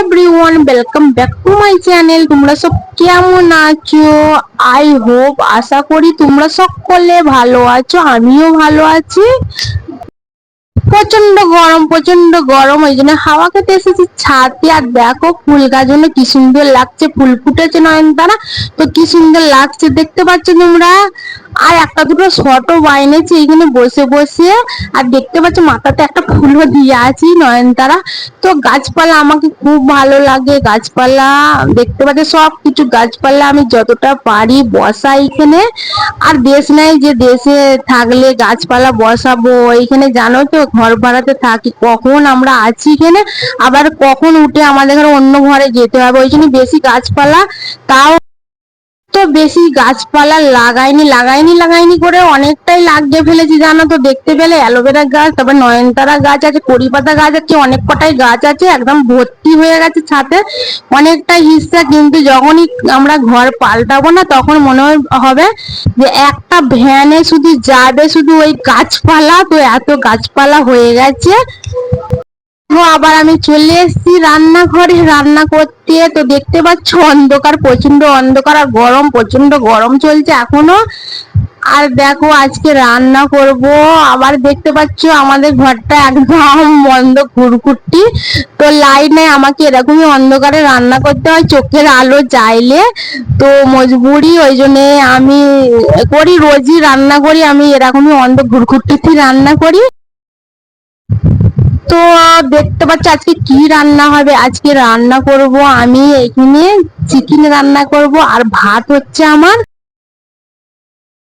Everyone welcome back to my channel তোমরা সব কেমন আছো? আই হোপ আশা করি তোমরা সকলে ভালো আছো, আমিও ভালো আছি। প্রচণ্ড গরম প্রচণ্ড গরম, ওই জন্য হাওয়া খেতে এসেছি ছাদে আর দেখো ফুল গাছগুলো কি সুন্দর লাগছে, ফুল ফুটেছে নয়নতারা, তো কি সুন্দর লাগছে দেখতে পাচ্ছ তোমরা। আর একটা দুটো শর্টও বাইনেছি এখানে বসে বসে, আর দেখতে পাচ্ছ মাথাতে একটা ফুলও দিয়ে আছি নয়নতারা। তো গাছপালা আমাকে খুব ভালো লাগে, গাছপালা, দেখতে পাচ্ছ সব কিছু গাছপালা আমি যতটা পারি বসাই এখানে। আর দেশ নাই যে দেশে থাকলে গাছপালা বসাবো এখানে জানো তো ঘর ভাড়াতে থাকি, কখন আমরা আছি এখানে? আবার কখন উঠে আমাদের অন্য ঘরে যেতে হবে? ওই জন্য বেশি গাছপালা, তাও বেশি গাছপালা লাগাইনি লাগাইনি লাগাইনি করে অনেকটাই লাগিয়ে ফেলেছি জানো তো? দেখতে পেলে অ্যালোভেরা গাছ, তারপর নয়নতারা গাছ আছে কড়ি পাতা গাছ আছে, অনেক কটাই গাছ আছে, একদম ভর্তি হয়ে গেছে ছাদে অনেকটাই হিস্সা, কিন্তু যখনই আমরা ঘর পাল্টাবো না, তখন মনে হবে যে একটা ভ্যানে শুধু যাবে শুধু ওই গাছপালা, তো এত গাছপালা হয়ে গেছে। আবার আমি চলে এসেছি রান্নাঘরে। রান্না করতে তো দেখতে পাচ্ছ অন্ধকার প্রচণ্ড অন্ধকার আর গরম প্রচণ্ড গরম চলছে এখনও। আর দেখো, আজকে রান্না করব। আবার দেখতে পাচ্ছ আমাদের ঘরটা একদম বন্ধ, ঘুরঘুরটি। তো লাইট আমাকে এরকমই অন্ধকারে রান্না করতে হয়, চোখের আলো চাইলে। তো মজবুরি, ওই জন্যে আমি করি, রোজই রান্না করি, আমি এরকমই অন্ধ ঘুরঘুরটিতে রান্না করি। তো দেখতে পাচ্ছ আজকে কি রান্না হবে? আজকে রান্না করব আমি, এখানে চিকেন রান্না করব আর ভাত হচ্ছে আমার।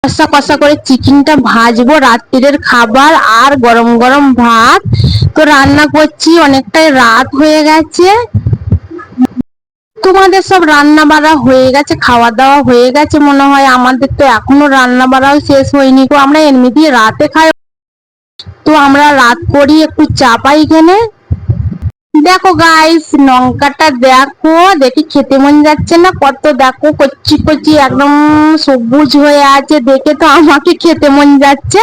কষা কষা করে চিকেনটা ভাজবো রাত্রিরের খাবার আর গরম গরম ভাত। তো রান্না করছি, অনেকটাই রাত হয়ে গেছে। তোমাদের সব রান্না বাড়া হয়ে গেছে খাওয়া দাওয়া হয়ে গেছে মনে হয়। আমাদের তো এখনও রান্না বাড়াও শেষ হয়নি গো, আমরা এমনিতেই রাতে খাই। তো আমরা রাত করি, একটু চা পাই এখানে। দেখো গাইস লঙ্কাটা দেখো, দেখি খেতে মন যাচ্ছে না, কত দেখো, কচি কচি একদম সবুজ হয়ে আছে, দেখে তো আমাকে খেতে মন যাচ্ছে।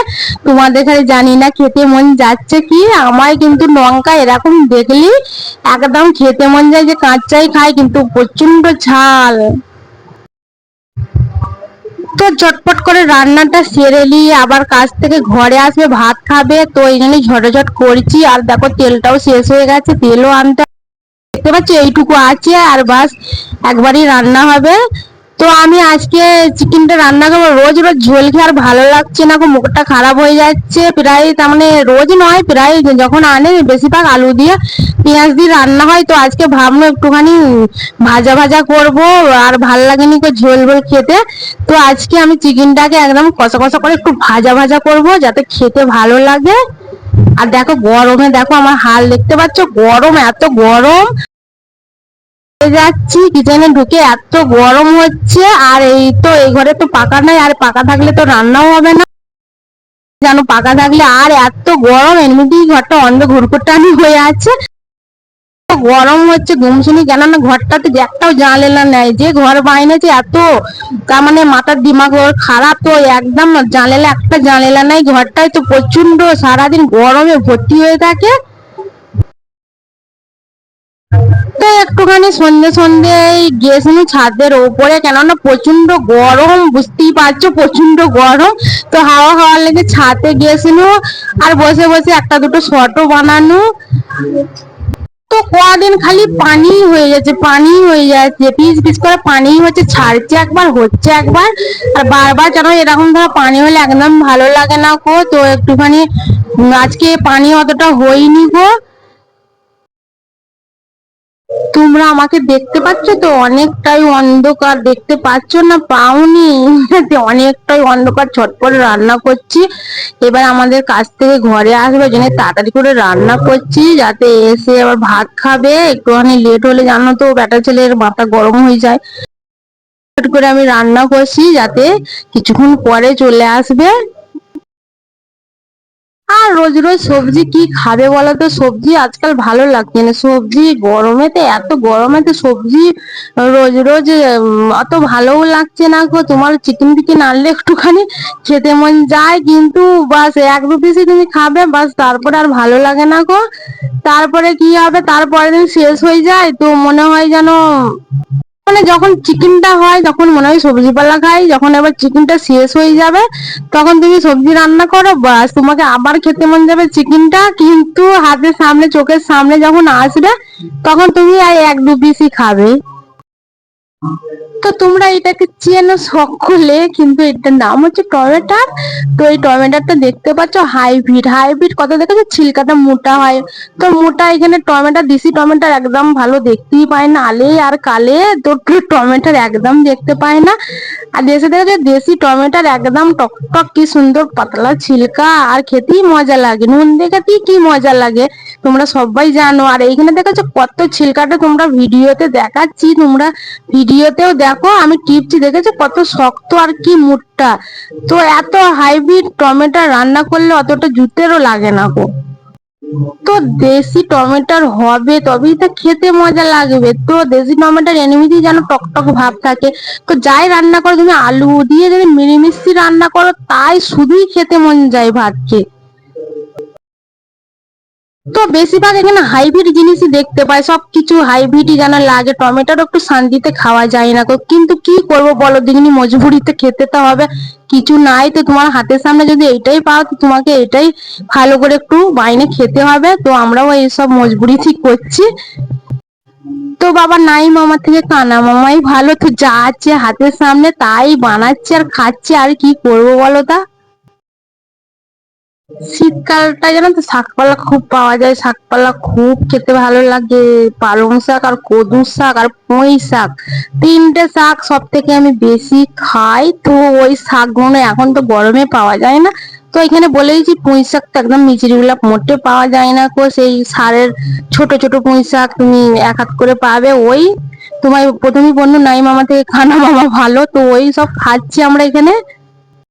তোমাদের খালি জানি না খেতে মন যাচ্ছে কি আমার কিন্তু লঙ্কা এরকম দেখলি, একদম খেতে মন যায় যে কাঁচাই খাই, কিন্তু প্রচণ্ড ঝাল। তো ঝটপট করে রান্নাটা সেরে নিয়ে আবার কাজ থেকে ঘরে আসবে, ভাত খাবে। তো এই জন্যই ঝটঝট করছি। আর দেখো, তেলটাও শেষ হয়ে গেছে, তেলও আনতে দেখতে পাচ্ছি, এইটুকু আছে আর বাস, একবারই রান্না হবে। তো আমি আজকে চিকেনটা রান্না করব। রোজ রোজ ঝোল খেয়ে আর ভালো লাগছে না মুখটা খারাপ হয়ে যাচ্ছে। প্রায় তার মানে রোজ নয়, প্রায় যখন আনে বেশিরভাগ আলু দিয়ে পেঁয়াজ দিয়ে রান্না হয়, তো আজকে ভাবলো একটুখানি ভাজা ভাজা করব, আর ভালো লাগেনি ঝোল ঝোল খেতে। তো আজকে আমি চিকেনটাকে একদম কষা কষা করে একটু ভাজা ভাজা করব, যাতে খেতে ভালো লাগে। আর দেখো গরমে, দেখো আমার হাল দেখতে পাচ্ছ, গরম, এত গরম। যাচ্ছি, কিচেনে ঢুকে এত গরম হচ্ছে, আর এই তো এই ঘরে তো পাকা নাই, আর পাকা থাকলে তো রান্নাও হবে না। জানো, পাকা থাকলে আর এত গরম, এমনিতেই ঘরটা অন্ধ ঘুরকুটানি হয়ে আছে। গরম হচ্ছে গুমসুনি কেন না ঘরটাতে একটাও জানালা নেই, যে ঘর বাইনেছে এত, তার মানে মাথার দিমাগ খারাপ, তো একদম জানালা, একটা জানালা নাই, ঘরটায় তো প্রচণ্ড সারাদিন গরমে ভর্তি হয়ে থাকে। তো একটুখানি সন্ধে সন্ধে গিয়েছিলাম ছাদের ওপরে কেননা প্রচণ্ড গরম, বুঝতেই পারছ প্রচণ্ড গরম। তো হাওয়া হাওয়া লেগে ছাদে গিয়েছিল আর বসে বসে একটা দুটো শর্টও বানানো। তো কদিন খালি পানি হয়ে যাচ্ছে পানি হয়ে যাচ্ছে পিস পিস করে পানি হচ্ছে, ছাড়ছে একবার, হচ্ছে একবার। আর বারবার যেন এরকম ধরো পানি হলে একদম ভালো লাগে না গো। তো একটুখানি আজকে পানি অতটা হয়নি গো। তোমরা আমাকে দেখতে পাচ্ছ তো? অনেকটাই অন্ধকার। দেখতে পাচ্ছ না? পাওনি। অনেকটাই অন্ধকার। ছটপট রান্না করছি। এবার আমাদের কাছ থেকে ঘরে আসবে জন্য তাড়াতাড়ি করে রান্না করছি, যাতে এসে আবার ভাত খাবে। একটুখানি লেট হলে জানো তো বেটা ছেলের মাথা গরম হয়ে যায়। করে আমি রান্না করছি, যাতে কিছুক্ষণ পরে চলে আসবে। আর রোজ রোজ সবজি কি খাবে বলো তো সবজি আজকাল ভালো লাগছে না। সবজি গরমেতে, এত গরমেতে সবজি রোজ রোজ অত ভালোও লাগছে না গো। তোমার চিকেন ফিকেন আনলে একটুখানি খেতে মন যায়, কিন্তু বাস এক দু পিসই তুমি খাবে, বাস তারপরে আর ভালো লাগে না গো। তারপরে কি হবে? তারপরের দিন শেষ হয়ে যায়, তো মনে হয় যেন মানে যখন চিকেনটা হয়, তখন মনে হয় সবজি পালা খাই। যখন এবার চিকেনটা শেষ হয়ে যাবে, তখন তুমি সবজি রান্না করো বাস তোমাকে আবার খেতে মন যাবে চিকেনটা। কিন্তু হাতের সামনে, চোখের সামনে যখন আসবে, তখন তুমি আর এক দু পিসই খাবে। তো তোমরা এটাকে চেনো সকলে, কিন্তু এটার নাম হচ্ছে টমেটার। তো এই টমেটারটা দেখতে পাচ্ছ, হাইব্রিড। হাইব্রিড কত দেখেছ? ছিলকাটা মোটা হয়। তো মোটা এখানে টমেটো, দেশি টমেটোর একদম ভালো দেখতেই পায় না। আলে আর কালে তো টমেটোর একদম দেখতে পায় না। আর দেশে দেখেছ দেশি টমেটোর একদম টকটক কি সুন্দর, পাতলা, ছিলকা। আর খেতেই মজা লাগে। নুন দেখাতেই কি মজা লাগে। তোমরা সবাই জানো। আর এইখানে দেখেছ কত ছিলকাটা তোমরা ভিডিওতে দেখাচ্ছি। তোমরা ভিডিওতেও দেখো, আমি টিপছি, দেখেছ কত শক্ত আর কি মুটটা। তো এত হাইব্রিড টমেটো রান্না করলে অতটা জুতেরও লাগে না গো। তো দেশি টমেটোর হবে, তবেই তো খেতে মজা লাগবে। তো দেশি টমেটোর এমনিতেই যেন টকটক ভাব থাকে। তো যাই রান্না করো, তুমি আলু দিয়ে যদি মিলিমিশি রান্না করো, তাই শুধুই খেতে মন যায় ভাতকে। তো বেশিরভাগ এখানে হাইব্রিড জিনিসই দেখতে পাই সবকিছু হাইব্রিডই যেন লাগে, টমেটোর একটু শান্তিতে খাওয়া যায় না। কিন্তু কি করব বলো? দিগনি মজবুরিতে খেতে তো হবে। কিছু নাই তো তোমার হাতের সামনে যদি এইটাই পাও, তো তোমাকে এটাই ভালো করে একটু বাইনে খেতে হবে। তো আমরাও এইসব মজবুরিতেই করছি। তো বাবা নাই মামা থেকে কানা মামাই ভালো। তো যা আছে হাতের সামনে তাই বানাচ্ছে আর খাচ্ছে। আর কি করব বলো তা? শীতকালটা জানো তো, শাকপালা খুব পাওয়া যায়। শাকপালা খুব খেতে ভালো লাগে। পালং শাক আর কদু শাক আর পুঁই শাক। তিনটে শাক সব থেকে আমি বেশি খাই। তো ওই শাকগুলো এখন তো গরমে পাওয়া যায় না। তো এখানে বলে দিচ্ছি পুঁই শাকটা একদম মিচড়ি গুলা মোটে পাওয়া যায় না কো সেই সারের ছোট ছোট পুঁই শাক তুমি এক হাত করে পাবে। ওই তোমার প্রথমেই বন্ধু নাই মামা থেকে খানা মামা ভালো। তো ওই সব খাচ্ছি আমরা এখানে।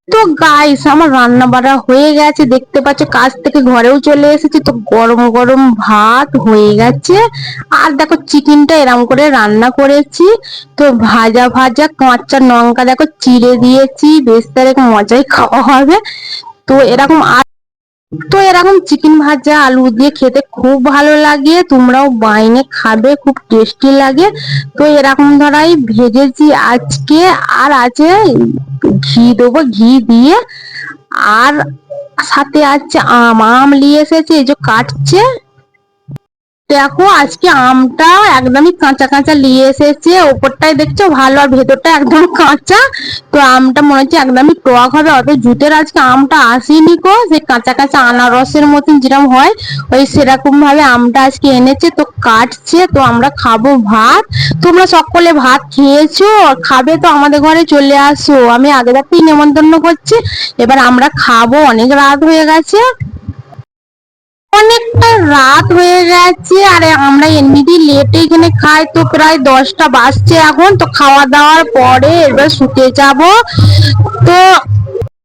তো গাইস আমার রান্না বাড়া হয়ে গেছে। দেখতে পাচ্ছ, কাজ থেকে ঘরেও চলে এসেছি। তো গরম গরম ভাত হয়ে গেছে। আর দেখো চিকেনটা এরম করে রান্না করেছি। তো ভাজা ভাজা কাঁচা লঙ্কা, দেখো, চিড়ে দিয়েছি। বেশ তার মজাই খাওয়া হবে। তো এরকম আর তো এরকম চিকেন ভাজা আলু দিয়ে খেতে খুব ভালো লাগে, তোমরাও বাইনে খাবে, খুব টেস্টি লাগে। তো এরকম ধরাই ভেজেছি আজকে, আর আছে ঘি দেবো, ঘি দিয়ে। আর সাথে আছে আম আম নিয়ে এসেছে, এই যে কাটছে। দেখো, আজকে আমটা একদমই কাঁচা কাঁচা নিয়ে এসেছে। ওপরটাই দেখছ ভালো আর ভেতরটা একদম কাঁচা। তো আমটা মনে হচ্ছে একদমই টক হবে। অত জুতের আজকে আমটা আসেনি কো সেই কাঁচা কাঁচা আনারসের মতন যেরকম হয়, ওই সেরকম ভাবে আমটা আজকে এনেছে। তো কাটছে, তো আমরা খাব ভাত। তোমরা সকলে ভাত খেয়েছো? খাবে তো আমাদের ঘরে চলে আসো। আমি আগে থাকতেই নেমন্তন্ন করছি। এবার আমরা খাব। অনেক রাত হয়ে গেছে। অনেকটা রাত হয়ে গেছে, আর আমরা এমনিতেই লেটে এখানে খাই তো, প্রায় দশটা বাজছে এখন, তো খাওয়া দাওয়ার পরে এবার শুতে যাব। তো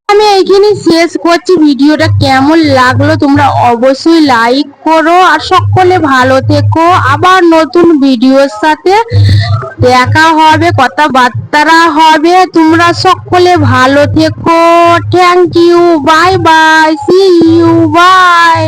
আমি এইখানে শেষ করছি, ভিডিওটা কেমন লাগল তোমরা অবশ্যই লাইক করো, আর সকলে ভালো থেকো, আবার নতুন ভিডিওর সাথে দেখা হবে, কথাবার্তারা হবে, তোমরা সকলে ভালো থেকো thank you bye bye see you bye